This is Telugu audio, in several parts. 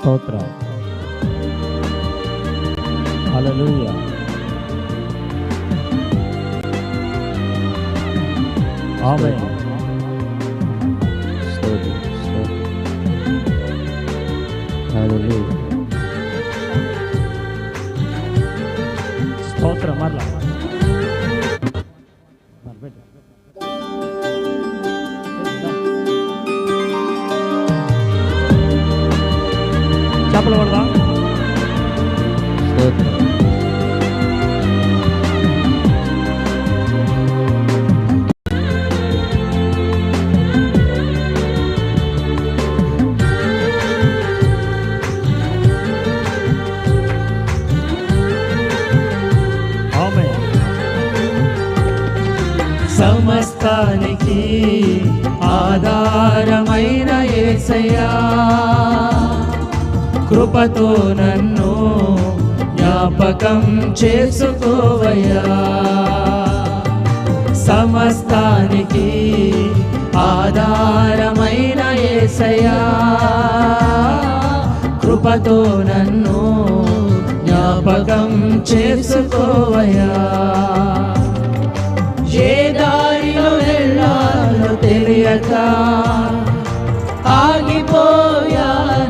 స్తోత్రం. అలలుయ ఆమె స్తోత్రం స్తోత్రం. అలలుయ చేపలు పడదా సమస్తానికి ఆధారమైన ఏసయ్యా. కృపతో నన్ను జ్ఞాపకం చేసుకోవయ్యా. సమస్తానికి ఆధారమైన ఏసయా కృపతో నన్ను జ్ఞాపకం చేసుకోవయ్యా. ఏ దారిలో వెళ్ళాలో తెలియక ఆగిపోయానయ్యా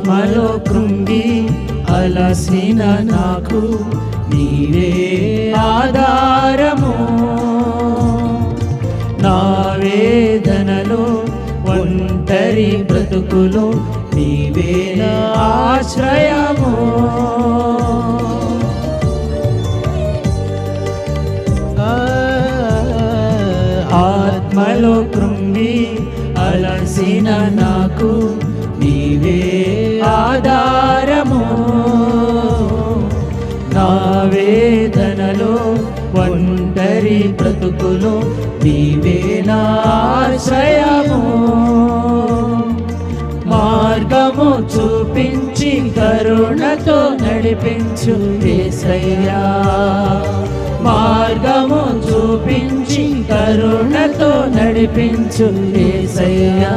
ఆత్మలో కృంగి అలసిన నాకు నీవే ఆధారము. నా వేదనలో ఒంటరి బ్రతుకులో నీవే ఆశ్రయము. ఆత్మలో కృంగి అలసిన నాకు నీవే ఆధారము. నా వేదనలో ఒంటరి బ్రతుకులో నీవే మార్గము చూపించి కరుణతో నడిపించు ఏసయ్యా. మార్గము చూపించి కరుణతో నడిపించు ఏసయ్యా.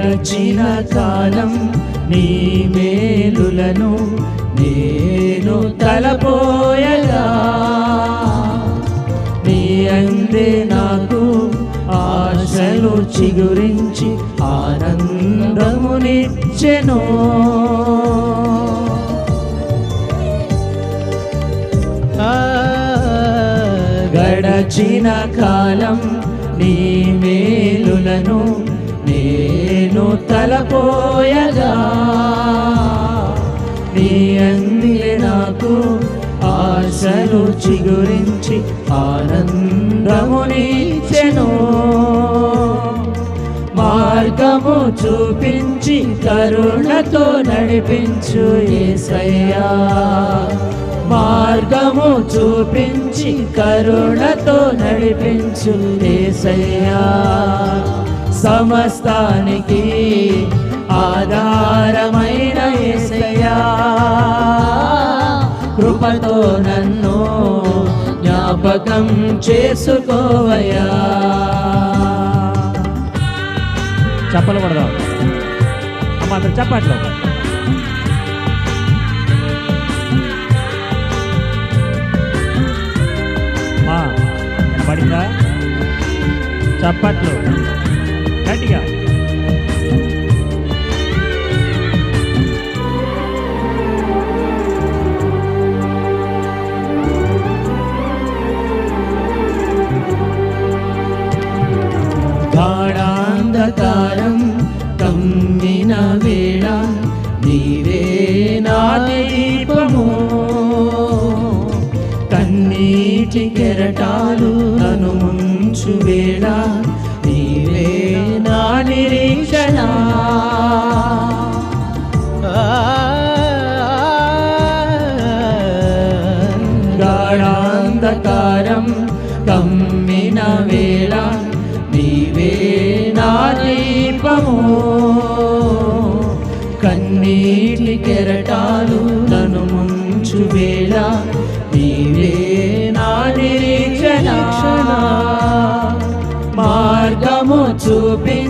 గడచిన కాలం నీ మేలులను నేను తలపోయగా. నీ అందే నాకు ఆశలు చిగురించి ఆనందమునిచ్చెను. గడచిన కాలం నీ మేలులను నేను తలపోయగా. నీ అందిలే నాకు ఆశలు చిగురించి ఆనందమునిచ్చెను మార్గము చూపించి కరుణతో నడిపించు ఏసయ్యా. మార్గము చూపించి కరుణతో నడిపించు ఏసయ్యా. సమస్తానికి ఆధారమైన ఏసయ్యా. కృపతో నన్ను జ్ఞాపకం చేసుకోవయా చెప్పలు పడదాం అమ్మ అందరు చెప్పట్లు. మా పడిందా చప్పట్లు. గట్టిగా గాఢాంధకారం కమ్మిన వేళ నీవే నా దీపము. కన్నీటి కెరటాలు నన్ను ముంచు వేళ నిరీక్షణ. గాఢాంధకారం కమ్మిన వేళ నీవే నా దీపము. కన్నీటి కెరటాలు నను ముంచు వేళ నీవే నా నిరీక్షణ. మార్గము చూపించ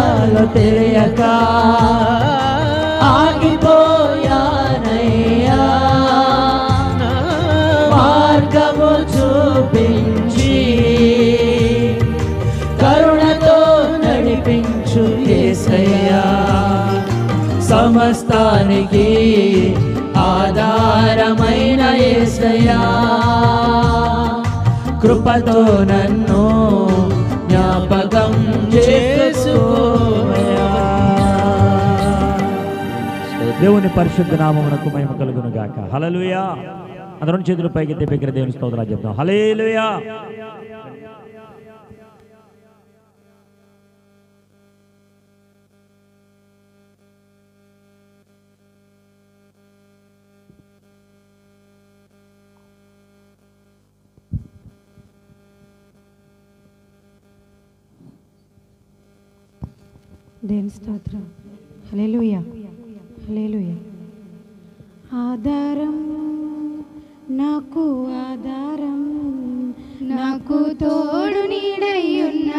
వెళ్ళాలో తెలియక ఆగిపోయానయ్యా. మార్గము చూపించి కరుణతో నడిపించు ఏసయ్యా. సమస్తానికి ఆధారమైన ఏసయ్యా. కృపతో నన్ను జ్ఞాపకం చేసుకోవయా దేవుని పరిశుద్ధ నామమునకు మహిమ కలుగును గాక హలలుయా అందరం చేతులు పైకి దగ్గర దేవుని స్తోత్రాలు చెప్తాం. హలేలుయా దేవుని స్తోత్రం. Hallelujah hallelujah. ఆధారం నాకు ఆధారం నాకు తోడు నీడయ్యున్న